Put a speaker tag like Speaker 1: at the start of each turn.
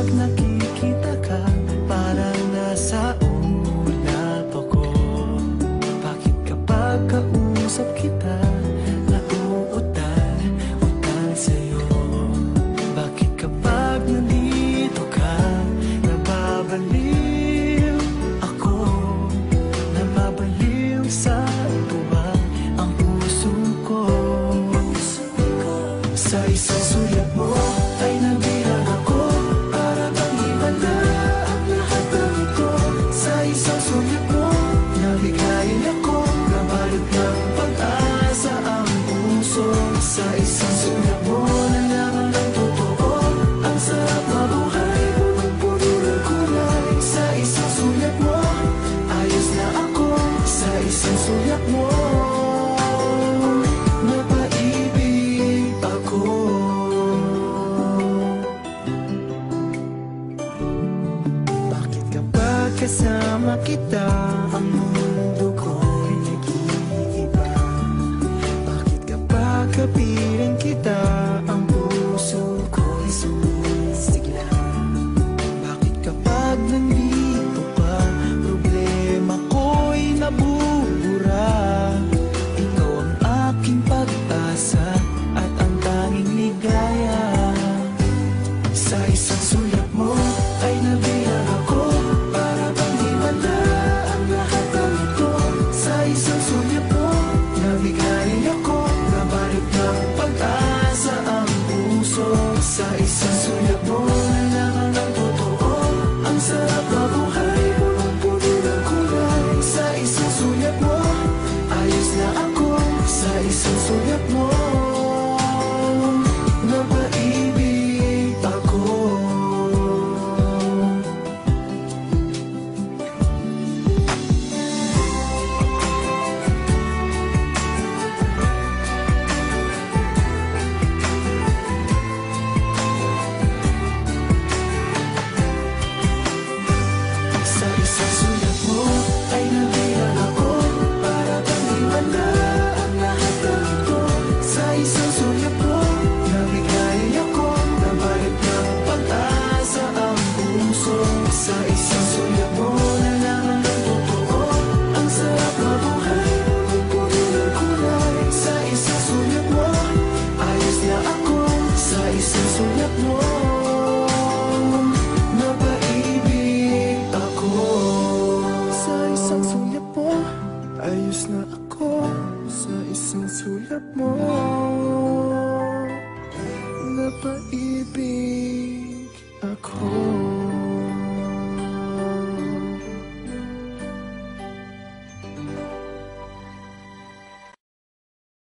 Speaker 1: Kapag
Speaker 2: nakikita ka, nasa ulap ako Bakit kapag kausap kita, nauutal, utal sa'yo? Bakit kapag nandito ka, nababaliw ako? Nababaliw sa'yo kasama kita. ang isa-isa paibig ako.